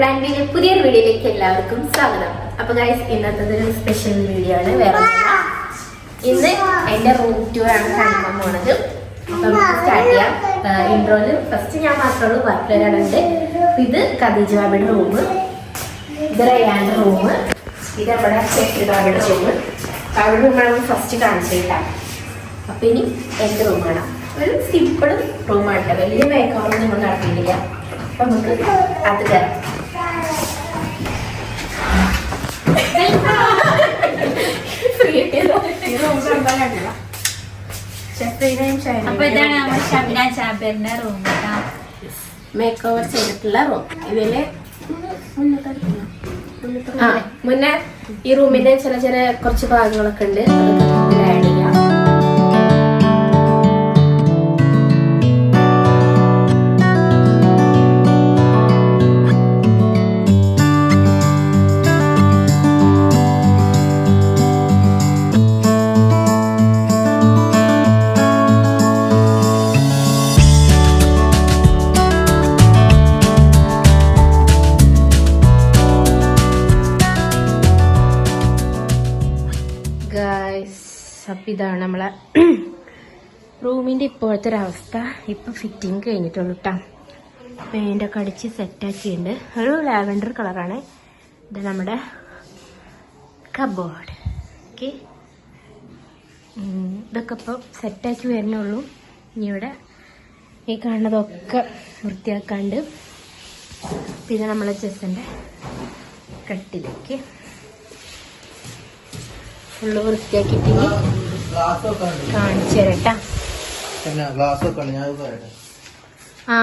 പ്ലാന്റിന്റെ പുതിയൊരു വീഡിയോയിലേക്ക് എല്ലാവർക്കും സ്വാഗതം. അപ്പൊ ഗൈസ് ഇന്നത്തെ ഒരു സ്പെഷ്യൽ വീഡിയോ ആണ്. വേറെ. ഇന്ന് എന്റെ റൂം ടൂർ ആണ് കാണിക്കാൻ പോണത്. നമുക്ക് സ്റ്റാർട്ട് ചെയ്യാം. ഇൻട്രോയിൽ ഫസ്റ്റ് ഞാൻ മാത്രമേ ഒരാളുണ്ട്. ഇത് കദീജ് ബാബിയുടെ റൂം ഇത് റയാന്റെ റൂം ഇത് നമ്മുടെ ഷെഫി ബാബിയുടെ റൂം ബാബിയുടെ റൂമാണ് ഫസ്റ്റ് കാണിച്ചിട്ടാണ് അപ്പൊ ഇനി എന്റെ റൂം കാണാം. ഒരു സിമ്പിൾ റൂമാണ് വലിയ മേക്കാവും നമ്മൾ നടത്തിയിട്ടില്ല. നമുക്ക് അത് കയറാം അപ്പൊ ഇതാണ് നമ്മുടെ ഷംന ചാബിറിന്റെ റൂം കേട്ടോ. മേക്ക് ഓവർ ചെയ്തിട്ടുള്ള റൂം ഇതിൽ ആ മുന്നേ ഈ റൂമിന്റെ ചില ചില കുറച്ച് ഭാഗങ്ങളൊക്കെ ഉണ്ട്. അതൊക്കെ ആഡ് ചെയ്യാം അപ്പം ഇതാണ് നമ്മളെ റൂമിന്റെ ഇപ്പോഴത്തെ ഒരവസ്ഥ. ഇപ്പം ഫിറ്റിങ് കഴിഞ്ഞിട്ടുള്ളൂ കേട്ടോ പെയിന്റൊക്കെ അടിച്ച് സെറ്റാക്കിയിട്ടുണ്ട് ഒരു ലാവൻഡർ കളറാണ്. ഇത് നമ്മുടെ കബോർഡ് ഓക്കെ ഇതൊക്കെ ഇപ്പോൾ സെറ്റാക്കി വരുന്നുള്ളൂ ഇനി ഇവിടെ ഈ കാണുന്നതൊക്കെ വൃത്തിയാക്കാണ്ട്. പിന്നെ നമ്മളെ ചെസ്സിന്റെ കട്ടിലേക്ക്. ഫുള്ള് വൃത്തിയാക്കിയിട്ട് കാണിച്ചു തരട്ടാ പിന്നെ ഗ്ലാസ് ഒക്കെ ഞാൻ പറയട്ടെ. ആ.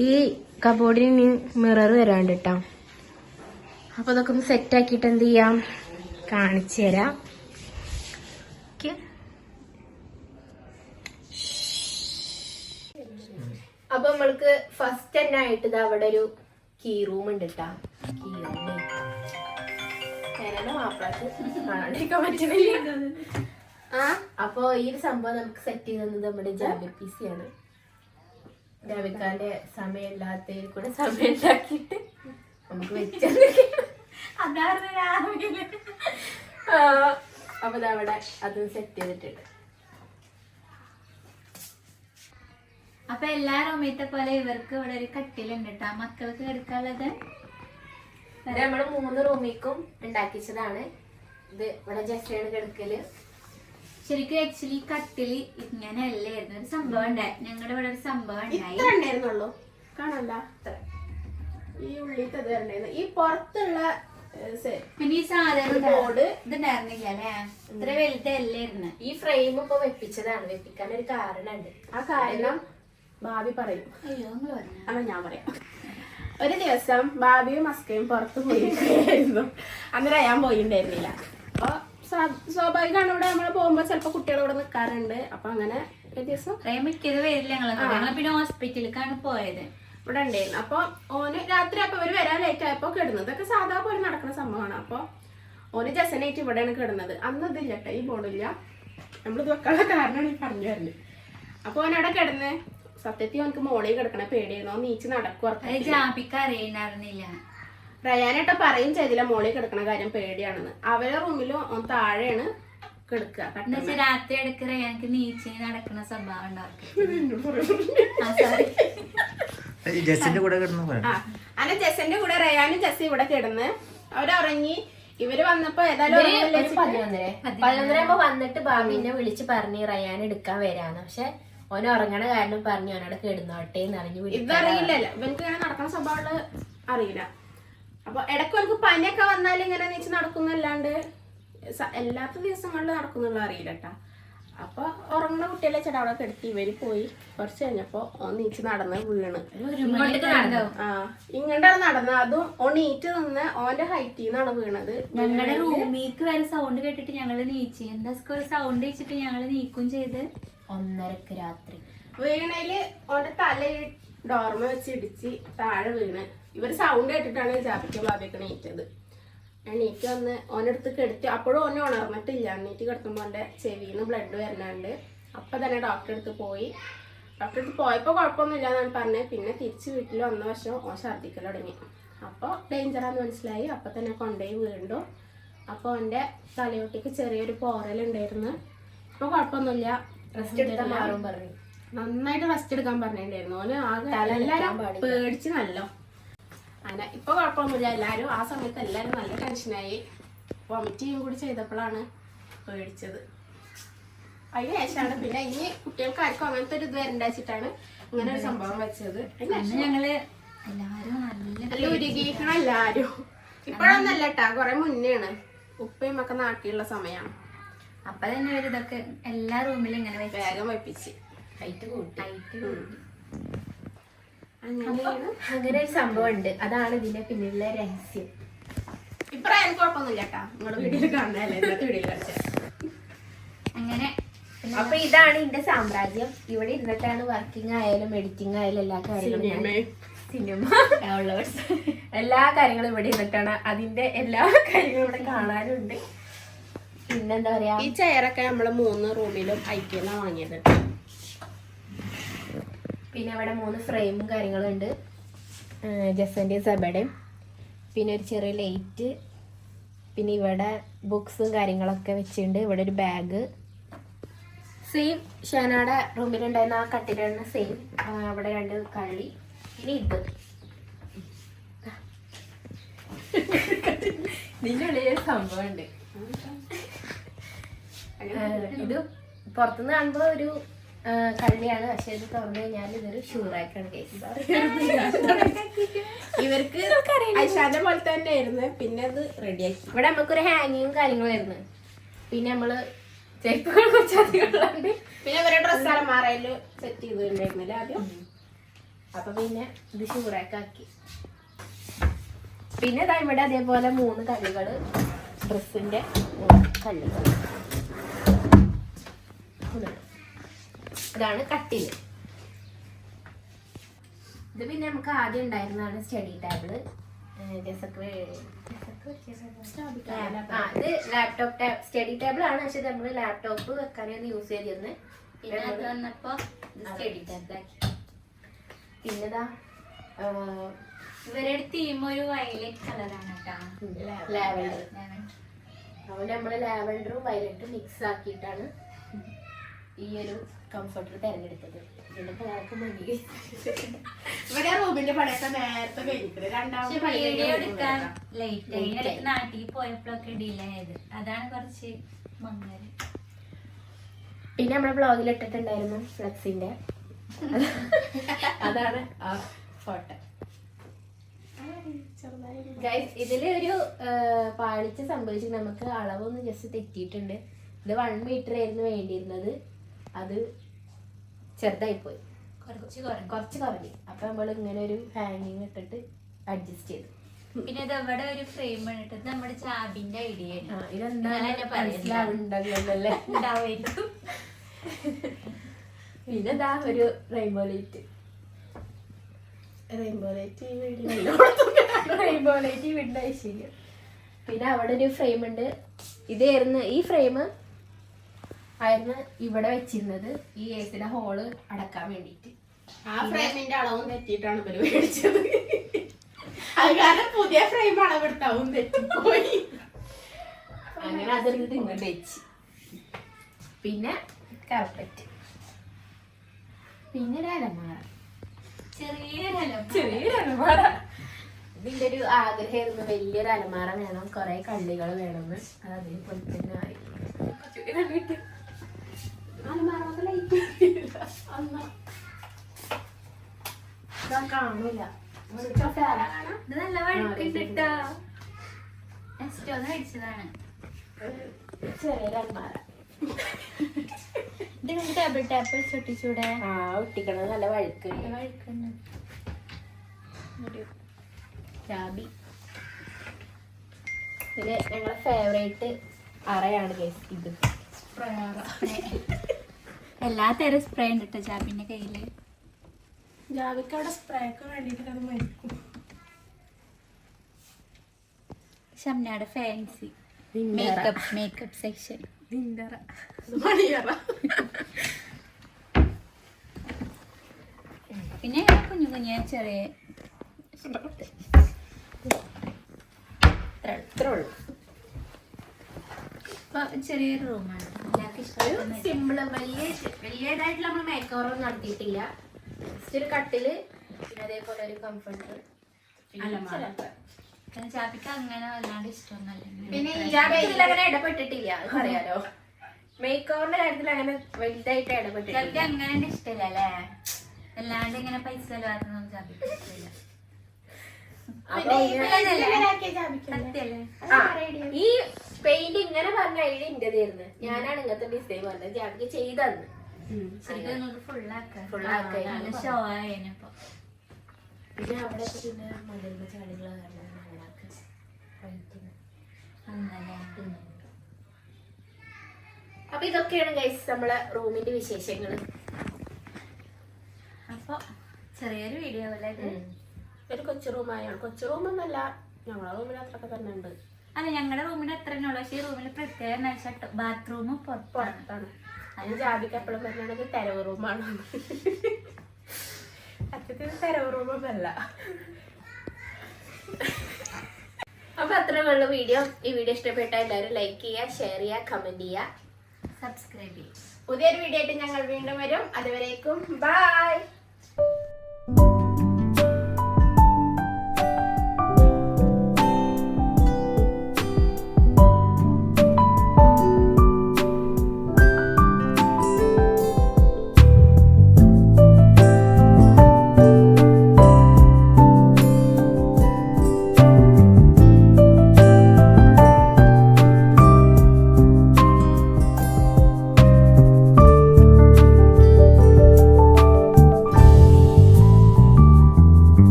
ഈ കബോർഡിന് മിറർ വരാണ്ട് കേട്ടോ അപ്പൊ അതൊക്കെ ഒന്ന് സെറ്റ് ആക്കിയിട്ട് എന്ത് ചെയ്യാം? കാണിച്ചു തരാം. ഓക്കെ. അപ്പൊ നമ്മൾക്ക് ഫസ്റ്റ് തന്നെ ആയിട്ട് ഇത് അവിടെ ഒരു കീ റൂം ഉണ്ട് കേട്ടാ കീ റൂം ഞാനെന്നെ മാപ്പിളക്ക് കാണാണ്ടിരിക്കാൻ പറ്റുന്നില്ല. ആ? അപ്പൊ ഈ ഒരു സംഭവം നമുക്ക് സെറ്റ് ചെയ്തത് നമ്മുടെ ജാബിർ പി സി ആണ്. ജാബിക്കാന്റെ സമയമില്ലാത്തതിൽ കൂടെ സമയം ഉണ്ടാക്കിയിട്ട് നമുക്ക് വെച്ചത് രാവിലെ. അപ്പൊ അവിടെ അത് സെറ്റ് ചെയ്തിട്ടുണ്ട്. അപ്പൊ എല്ലാ റൂമിത്തെ പോലെ ഇവർക്ക് ഇവിടെ ഒരു കട്ടിലുണ്ട് കേട്ടോ മക്കൾക്ക് എടുക്കാനുള്ളത്? ഇത് നമ്മൾ മൂന്ന് റൂമിക്കും ഉണ്ടാക്കിച്ചതാണ്. ഇത് ഇവിടെ ജസ്റ്റാണ് കിടക്കൽ. ശരിക്കും ആക്ച്വലി കട്ടിൽ ഇങ്ങനെ അല്ലായിരുന്നു ഒരു സംഭവം ഉണ്ടായി. ഞങ്ങളുടെ ഇവിടെ ഒരു സംഭവം ഉണ്ടായി. ഉണ്ടായിരുന്നുള്ളൂ. കാണണ്ട? ഈ ഉള്ളി ഉണ്ടായിരുന്നു ഈ പുറത്തുള്ള പിന്നെ ഈ സാധനം ബോർഡ് ഇത് ഉണ്ടായിരുന്നില്ല അല്ലേ? ഇത്ര വലുതല്ലായിരുന്നു. ഈ ഫ്രെയിം ഇപ്പൊ വെപ്പിച്ചതാണ്. വെപ്പിക്കാൻ ഒരു കാരണമുണ്ട് ആ കാരണം ഭാവി പറയും. അയ്യോ നിങ്ങൾ പറഞ്ഞു? അല്ല ഞാൻ പറയാം. ഒരു ദിവസം ബാബിയും മസ്കയും പുറത്ത് പോയിരിക്കുകയായിരുന്നു. അന്നേരം ഞാൻ പോയിണ്ടായിരുന്നില്ല. അപ്പൊ സ്വാ- സ്വാഭാവികമാണ് ഇവിടെ നമ്മൾ പോകുമ്പോ ചിലപ്പോ കുട്ടികൾ ഇവിടെ നിൽക്കാറുണ്ട് അപ്പൊ അങ്ങനെ ഒരു ദിവസം പറയാൻ മിക്കത് വരില്ല ഞങ്ങൾ പിന്നെ ഹോസ്പിറ്റലിലേക്കാണ് പോയത്. ഇവിടെ ഉണ്ടായിരുന്നു. അപ്പൊ ഓന് രാത്രി അപ്പൊ അവർ വരാൻ ലേറ്റ് ആയപ്പോ കിടന്നത്. ഇതൊക്കെ സാധാ പോലെ നടക്കുന്ന സംഭവമാണ്. അപ്പൊ ഓന് ജസനായിട്ട് ഇവിടെയാണ് കിടന്നത്. അന്ന് ഇതില്ല കേട്ടോ ഈ ബോർഡില്ല നമ്മളിത് വെക്കാനുള്ള കാരണമാണ് ഈ പറഞ്ഞു വരുന്നത്. അപ്പൊ ഓനവിടെ കിടന്ന്? സത്യത്തിൽ അവനക്ക് മോളി കിടക്കണ പേടിയായിരുന്നു. നീച്ച് നടക്കും റയാനായിട്ട് റയാനേട്ട പറയും ചെയ്തില്ല മോളെ കിടക്കണ കാര്യം പേടിയാണെന്ന്. അവരെ റൂമിലും ഓൻ താഴെയാണ് കിടക്കുക രാത്രി ഞങ്ങൾക്ക് നീച്ചിന് നടക്കുന്ന സ്വഭാവം ഈ ജസ്സിന്റെ കൂടെ റയാനും ജസ്സി ഇവിടെ കിടന്ന് അവരുറങ്ങി. ഇവർ വന്നപ്പോ ഏതായാലും പതിനൊന്നര. പതിനൊന്നര. ആകുമ്പോ വന്നിട്ട് ബാബിനെ വിളിച്ച് പറഞ്ഞു റയാൻ എടുക്കാൻ വരാന്ന്. പക്ഷെ ഓൻ ഉറങ്ങണ കാരണം പറഞ്ഞു ഓനോട് കിടന്നോട്ടെ എന്ന് അറിഞ്ഞു ഇതറിയില്ലല്ലോ ഇവനക്ക് ഇങ്ങനെ നടക്കണ സ്വഭാവമുള്ള അറിയില്ല. അപ്പൊ ഇടയ്ക്ക് അവർക്ക് പനിയൊക്കെ വന്നാൽ ഇങ്ങനെ നീച്ച് നടക്കുന്നല്ലാണ്ട് എല്ലാത്ത ദിവസങ്ങളിൽ നടക്കുന്നുള്ള അറിയില്ല കേട്ടാ അപ്പൊ ഉറങ്ങുന്ന കുട്ടികളെ ചേട്ടാ അവിടെ കിടത്തി. ഇവർ പോയി. കുറച്ച് കഴിഞ്ഞപ്പോ ഓൻ നീച്ച് നടന്ന് വീണ്. ആ ഇങ്ങോട്ടാണ് നടന്നത് അതും ഓൻ നീറ്റ് നിന്ന് ഓന്റെ ഹൈറ്റിൽ നിന്നാണ് വീണത്. ഞങ്ങളുടെ റൂമിലേക്ക് വരെ സൗണ്ട് കേട്ടിട്ട് ഞങ്ങൾ നീച്ചു. എന്താ സൗണ്ട് വെച്ചിട്ട് ഞങ്ങൾ നീക്കും ചെയ്ത്? ഒന്നരക്ക് രാത്രി. വീണയിൽ ഓന്റെ തല ഡോർമ വെച്ച് ഇടിച്ച് താഴെ വീണ്. ഇവർ സൗണ്ട് കേട്ടിട്ടാണ് ജാബിക്ക് ബാബിയൊക്കെ നീറ്റത് എണീറ്റ് വന്ന് ഓനടുത്ത് കെടുത്തി അപ്പോഴും ഓനെ ഉണർന്നിട്ടില്ല. എണീറ്റ് കിടത്തുമ്പോൾ എന്റെ ചെവിയിൽ നിന്ന് ബ്ലഡ് വരുന്നുണ്ട് അപ്പം തന്നെ ഡോക്ടറെ അടുത്ത് പോയി. ഡോക്ടറെ അടുത്ത് പോയപ്പോൾ കുഴപ്പമൊന്നുമില്ല എന്നാണ് പറഞ്ഞത്. പിന്നെ തിരിച്ച് വീട്ടിൽ വന്ന വർഷം ഓൻ ഛർദ്ദിക്കൽ തുടങ്ങി. അപ്പോൾ ഡേഞ്ചറാന്ന് മനസ്സിലായി. അപ്പോൾ തന്നെ കൊണ്ടുപോയി വീണ്ടു. അപ്പോൾ എന്റെ തലയോട്ടിക്ക് ചെറിയൊരു പോറൽ ഉണ്ടായിരുന്നു അപ്പോൾ കുഴപ്പമൊന്നുമില്ല. റെസ്റ്റ് എടുത്താൽ മാറും പറഞ്ഞു. നന്നായിട്ട് റെസ്റ്റ് എടുക്കാൻ പറഞ്ഞിട്ടുണ്ടായിരുന്നു. ഓന് ആകെ. പേടിച്ച് നല്ലോ. അങ്ങനെ ഇപ്പൊ കുഴപ്പമൊന്നുമില്ല എല്ലാരും ആ സമയത്ത് എല്ലാരും നല്ല ടെൻഷനായി വൊമിറ്റ് ചെയ്യും കൂടി ചെയ്തപ്പോഴാണ് പേടിച്ചത്. അതിന് ശേഷമാണ് പിന്നെ ഇനി കുട്ടികൾക്ക് ആർക്കും അങ്ങനത്തെ ഒരു ഇത് വരണ്ട വെച്ചിട്ടാണ് ഇങ്ങനെ ഒരു സംഭവം വെച്ചത്. ഞങ്ങൾ എല്ലാരും നല്ല ഉരുകിക്കണം എല്ലാരും. ഇപ്പോഴൊന്നല്ല കേട്ടാ കൊറേ മുന്നെയാണ്. ഉപ്പയും ഒക്കെ നാട്ടിലുള്ള സമയമാണ് അപ്പൊ തന്നെ ഒരു ഇതൊക്കെ എല്ലാ റൂമിലും ഇങ്ങനെ വേഗം വെപ്പിച്ച്. ഹൈറ്റ് കൂട്ടി. ഹൈറ്റ് കൂട്ടി. അങ്ങനെ ഒരു സംഭവം ഉണ്ട് അതാണ് ഇതിന്റെ പിന്നിലുള്ള രഹസ്യം. ഇപ്പഴായാലും കുഴപ്പമൊന്നുമില്ല കേട്ടാ. നിങ്ങളുടെ വീട്ടിൽ കാണാനല്ലേ ഇന്നത്തെ വീഡിയോയിൽ കാണിച്ചത് അങ്ങനെ. അപ്പൊ ഇതാണ് എന്റെ സാമ്രാജ്യം. ഇവിടെ ഇരുന്നിട്ടാണ് വർക്കിംഗ് ആയാലും എഡിറ്റിംഗ് ആയാലും എല്ലാ കാര്യങ്ങളും സിനിമ. എല്ലാ കാര്യങ്ങളും ഇവിടെ ഇരുന്നിട്ടാണ് അതിന്റെ എല്ലാ കാര്യങ്ങളും ഇവിടെ കാണാനുണ്ട്. പിന്നെന്താ പറയാ? ഈ ചെയറൊക്കെ നമ്മൾ മൂന്ന് റൂമിലും ഐക്യെന്നാ വാങ്ങിയത്. പിന്നെ ഇവിടെ മൂന്ന് ഫ്രെയിമും കാര്യങ്ങളും ഉണ്ട്. ജസന്റെ സബയുടെയും. പിന്നെ ഒരു ചെറിയ ലൈറ്റ്. പിന്നെ ഇവിടെ ബുക്സും കാര്യങ്ങളൊക്കെ വെച്ചിട്ടുണ്ട്. ഇവിടെ ഒരു ബാഗ്. സെയിം ഷാനയുടെ റൂമിലുണ്ടായിരുന്ന ആ കട്ടിലാണ് സെയിം അവിടെ രണ്ട് കള്ളി. ഇനി ഇത്. നിന്നുള്ളിൽ സംഭവം ഉണ്ട്. ഇത് പുറത്തുനിന്ന് കാണുമ്പോൾ ഒരു കള്ളിയാണ് പക്ഷെ ഇത് തുറന്നു കഴിഞ്ഞാൽ ഇതൊരു ഷൂറാക്കാണ് കേസ് ഇവർക്ക് ഐഷാന്റെ പോലെ തന്നെ ആയിരുന്നു പിന്നെ അത് റെഡിയാക്കി ഇവിടെ നമുക്കൊരു ഹാങ്ങിങ്ങും കാര്യങ്ങളായിരുന്നു പിന്നെ നമ്മൾ ചെരുപ്പുകൾ പിന്നെ ഇവരുടെ ഡ്രസ് അലമാറയിൽ സെറ്റ് ചെയ്തിട്ടുണ്ടായിരുന്നില്ല ആദ്യം? അപ്പൊ പിന്നെ ഇത് ഷൂറാക്കാക്കി പിന്നെ ഇതാ ഇവിടെ അതേപോലെ മൂന്ന് കള്ളികൾ ഡ്രസ്സിന്റെ കള്ളികൾ ഇതാണ്. അതാണ് കട്ടിൽ. ഇത് പിന്നെ നമുക്ക് ആദ്യം ഉണ്ടായിരുന്നതാണ് സ്റ്റഡി ടേബിൾ. ഇത് ലാപ്ടോപ്പ് സ്റ്റഡി ടേബിൾ ആണ്. പക്ഷെ നമ്മൾ ലാപ്ടോപ്പ് വെക്കാനാണ് യൂസ് ചെയ്തിരുന്നത് പിന്നെ അത് വന്നപ്പോ സ്റ്റഡി പിന്നെതാ ഇവരുടെ തീം ഒരു വയലറ്റ് കളറാണ് കേട്ടോ. ലാവൻഡർ അപ്പൊ നമ്മൾ ലാവൻഡറും വയലറ്റും മിക്സ് ആക്കിയിട്ടാണ് ഈ ഒരു കംഫർട്ടർ തിരഞ്ഞെടുത്തത് ഇതിന്റെ കളർക്ക് മണി ഇവരെ റൂമിന്റെ പണിയൊക്കെ നേരത്തെ പക്ഷെ രണ്ടാമത്തെ വീഡിയോ എടുക്കാൻ ലേറ്റ് ആയി. ഇടയ്ക്ക് നാട്ടിൽ പോയപ്പോഴൊക്കെ ഡിലേ ആയത്. അതാണ് കുറച്ച് മങ്ങൽ. പിന്നെ നമ്മുടെ ബ്ലോഗിൽ ഇട്ടിട്ടുണ്ടായിരുന്നു ഫ്ലക്സിന്റെ. അതാണ് ആ ഫോട്ടോ ഗൈസ് ഇതിൽ ഒരു പാളിച്ച സംഭവിച്ചു നമുക്ക് അളവൊന്ന് ജസ്റ്റ് തെറ്റിയിട്ടുണ്ട്. ഇത് വൺ മീറ്റർ ആയിരുന്നു വേണ്ടിയിരുന്നത്. അത് ചെറുതായി പോയി കുറച്ച് കുറഞ്ഞു. കുറച്ച് കുറഞ്ഞു. അപ്പൊ നമ്മൾ ഇങ്ങനെ ഒരു ഹാങ്ങിങ് ഇട്ടിട്ട് അഡ്ജസ്റ്റ് ചെയ്തു. പിന്നെ ഇത് ഇവിടെ ഒരു ഫ്രെയിം ഇട്ടത് നമ്മുടെ ചാബിന്റെ ഐഡിയ. ഉണ്ടാവുമായിരിക്കും. പിന്നെ ഇതാ ഒരു rainbow light rainbow light rainbow light വീടിന്റെ ഐശ്വര്യം. പിന്നെ അവിടെ ഒരു ഫ്രെയിം ഉണ്ട്. ഇതായിരുന്നു ഈ ഫ്രെയിം ആയിരുന്നു ഇവിടെ വെച്ചിരുന്നത് ഈ ഏസിയുടെ ഹോൾ അടക്കാൻ വേണ്ടിയിട്ട്. ആ ഫ്രെയിമിന്റെ അളവും തെറ്റിയിട്ടാണ് ഇവർ മേടിച്ചത്. അത് കാരണം പുതിയ ഫ്രെയിം അളവെടുത്താവും തെറ്റിപ്പോയി. അങ്ങനെ അതെടുത്തിട്ട് ഇങ്ങോട്ട് വെച്ച്. പിന്നെ കാർപ്പറ്റ് പിന്നെ ഒരു അലമാര. ചെറിയൊരു ഒരു ആഗ്രഹമായിരുന്നു. വലിയൊരു അലമാറ വേണം. കുറെ കള്ളികൾ വേണമെന്ന്. അത് അതേപോലെ തന്നെ ആയി കുറച്ചുകൂടി കണ്ടിട്ട് അലമാറ ലൈറ്റ് അന്ന് ഇതാ കാണൂല. ഇത് നല്ല വഴുക്കുണ്ട് ഇത് ടേബിൾ ചൊട്ടിച്ചൂടെ ആ നല്ല ചാബി. പിന്നെ ഞങ്ങളെ ഫേവറേറ്റ് അറയാണ് ഇത്. എല്ലാ തരം സ്പ്രേ ഉണ്ട് കേട്ടോ ജാബിന്റെ കയ്യിൽ? ജാബിക്ക് അവിടെ സ്പ്രേ ഒക്കെ വേണ്ടിയിട്ട് അത് മരിക്കും. ഷംനയുടെ ഫാൻസി. മേക്കപ്പ് മേക്കപ്പ് സെക്ഷൻ പിന്നെ മണിയറ കുഞ്ഞു കുഞ്ഞു ചെറിയ ചെറിയൊരു റൂമാണ് സിമ്പിൾ വലിയ വലിയതായിട്ട് നമ്മൾ മേക്ക് ഒന്നും നടത്തിയിട്ടില്ല. ജസ്റ്റ് ഒരു കട്ടിൽ പിന്നെ അതേപോലെ ഒരു കംഫർട്ട് ചാപ്പിക്ക് അങ്ങനെ വല്ലാണ്ട് ഇഷ്ടമൊന്നുമല്ല. പിന്നെ അങ്ങനെ ഇടപെട്ടിട്ടില്ല അറിയാലോ പറയാലോ. മേക്ക് ഓവറിന്റെ കാര്യത്തിൽ അങ്ങനെ വലുതായിട്ട് ചാപ്പിക്ക് ഇടപെട്ടിട്ടില്ല അങ്ങനെ ഇഷ്ടമില്ല അല്ലേ? അല്ലാണ്ട് ഇങ്ങനെ പൈസ ചെലവാക്കുന്നൊന്നും ചാപ്പിക്ക് ഇഷ്ടമില്ല. അപ്പൊ ആ, ഈ പെയിന്റ് ഇങ്ങനെ പറഞ്ഞ ഐഡിയ ഇന്റേതായിരുന്നു. ഞാനാണ് ഇങ്ങനത്തെ ഡിസൈൻ പറഞ്ഞത് ഷോ ആയതിനിപ്പോ പിന്നെ അവിടെ പിന്നെ മലരുമ്പ ചാടികളെ അപ്പൊ ഇതൊക്കെയാണ് ഗൈസ് നമ്മളെ റൂമിന്റെ വിശേഷങ്ങൾ അപ്പൊ ചെറിയൊരു വീഡിയോ അല്ലേ ഒരു കൊച്ചു റൂമായാണ് കൊച്ചു റൂമൊന്നല്ല ഞങ്ങളെ റൂമിൽ അത്രയൊക്കെ തന്നെ ഉണ്ട്. അല്ല ഞങ്ങളുടെ റൂമിൽ അത്ര ഉള്ളൂ. പക്ഷേ ഈ റൂമിൽ പ്രത്യേകം വെച്ചാൽ ബാത്റൂം പുറത്താണ്. അത് അതിന് ജാതിക്ക് എപ്പോഴും പറഞ്ഞത് തെരവ് റൂമാണ് സത്യത്തിൽ തെരവ് റൂമൊന്നല്ല അപ്പൊ അത്രയുള്ള വീഡിയോ. ഈ വീഡിയോ ഇഷ്ടപ്പെട്ട എല്ലാവരും ലൈക്ക് ചെയ്യുക ഷെയർ ചെയ്യുക കമന്റ് ചെയ്യുക. സബ്സ്ക്രൈബ് ചെയ്യുക. പുതിയൊരു വീഡിയോ ആയിട്ട് ഞങ്ങൾ വീണ്ടും വരും. അതുവരേക്കും ബൈ